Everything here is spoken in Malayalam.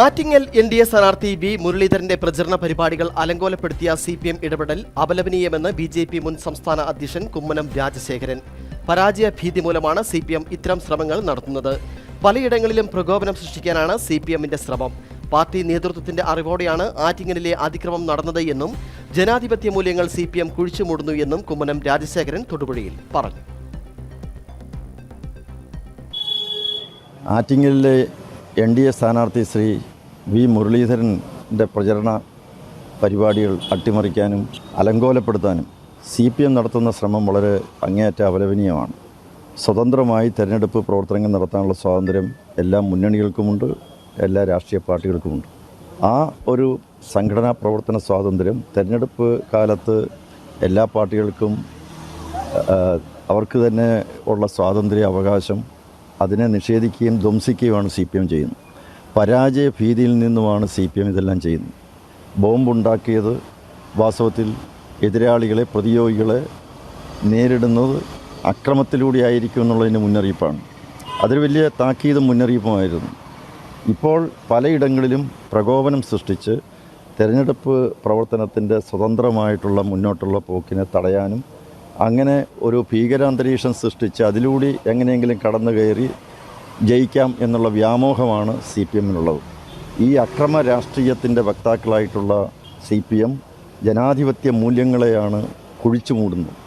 ആറ്റിങ്ങൽ എൻ ഡി എ സ്ഥാനാർത്ഥി വി മുരളീധരന്റെ പ്രചരണ പരിപാടികൾ അലങ്കോലപ്പെടുത്തിയ സി പി എം ഇടപെടൽ അപലപനീയമെന്ന് ബി ജെ പി മുൻ സംസ്ഥാന അധ്യക്ഷൻ കുമ്മനം രാജശേഖരൻ. പരാജയ ഭീതി മൂലമാണ് സി പി എം ഇത്തരം ശ്രമങ്ങൾ നടത്തുന്നത്. പലയിടങ്ങളിലും പ്രകോപനം സൃഷ്ടിക്കാനാണ് സി പി എമ്മിന്റെ ശ്രമം. പാർട്ടി നേതൃത്വത്തിന്റെ അറിവോടെയാണ് ആറ്റിങ്ങലിലെ അതിക്രമം നടന്നത് എന്നും ജനാധിപത്യ മൂല്യങ്ങൾ സി പി എം കുഴിച്ചുമൂടുന്നു എന്നും കുമ്മനം രാജശേഖരൻ തൊടുപുഴയിൽ പറഞ്ഞു. ആറ്റിങ്ങലിലെ എൻ ഡി എ സ്ഥാനാർത്ഥി ശ്രീ വി മുരളീധരന്റെ പ്രചരണ പരിപാടികൾ അട്ടിമറിക്കാനും അലങ്കോലപ്പെടുത്താനും സി പി എം നടത്തുന്ന ശ്രമം വളരെ അങ്ങേയറ്റ അപലപനീയമാണ്. സ്വതന്ത്രമായി തെരഞ്ഞെടുപ്പ് പ്രവർത്തനങ്ങൾ നടത്താനുള്ള സ്വാതന്ത്ര്യം എല്ലാ മുന്നണികൾക്കുമുണ്ട് എല്ലാ രാഷ്ട്രീയ പാർട്ടികൾക്കുമുണ്ട്. ആ ഒരു സംഘടനാ പ്രവർത്തന സ്വാതന്ത്ര്യം തെരഞ്ഞെടുപ്പ് കാലത്ത് എല്ലാ പാർട്ടികൾക്കും അവർക്ക് തന്നെ ഉള്ള സ്വാതന്ത്ര്യ അവകാശം അതിനെ നിഷേധിക്കുകയും ധ്വംസിക്കുകയുമാണ് സി പി എം ചെയ്യുന്നത്. പരാജയ ഭീതിയിൽ നിന്നുമാണ് സി പി എം ഇതെല്ലാം ചെയ്യുന്നത്. ബോംബുണ്ടാക്കിയത് വാസ്തവത്തിൽ എതിരാളികളെ പ്രതിയോഗികളെ നേരിടുന്നത് അക്രമത്തിലൂടെ ആയിരിക്കും എന്നുള്ളതിന് മുന്നറിയിപ്പാണ്. അതൊരു വലിയ താക്കീതും മുന്നറിയിപ്പുമായിരുന്നു. ഇപ്പോൾ പലയിടങ്ങളിലും പ്രകോപനം സൃഷ്ടിച്ച് തെരഞ്ഞെടുപ്പ് പ്രവർത്തനത്തിന്റെ സ്വതന്ത്രമായിട്ടുള്ള മുന്നോട്ടുള്ള പോക്കിനെ തടയാനും അങ്ങനെ ഒരു ഭീകരാന്തരീക്ഷം സൃഷ്ടിച്ച് അതിലൂടെ എങ്ങനെയെങ്കിലും കടന്നു കയറി ജയിക്കാം എന്നുള്ള വ്യാമോഹമാണ് സി പി എമ്മിനുള്ളത്. ഈ അക്രമ രാഷ്ട്രീയത്തിന്റെ വക്താക്കളായിട്ടുള്ള സി പി എം ജനാധിപത്യ മൂല്യങ്ങളെയാണ് കുഴിച്ചു മൂടുന്നത്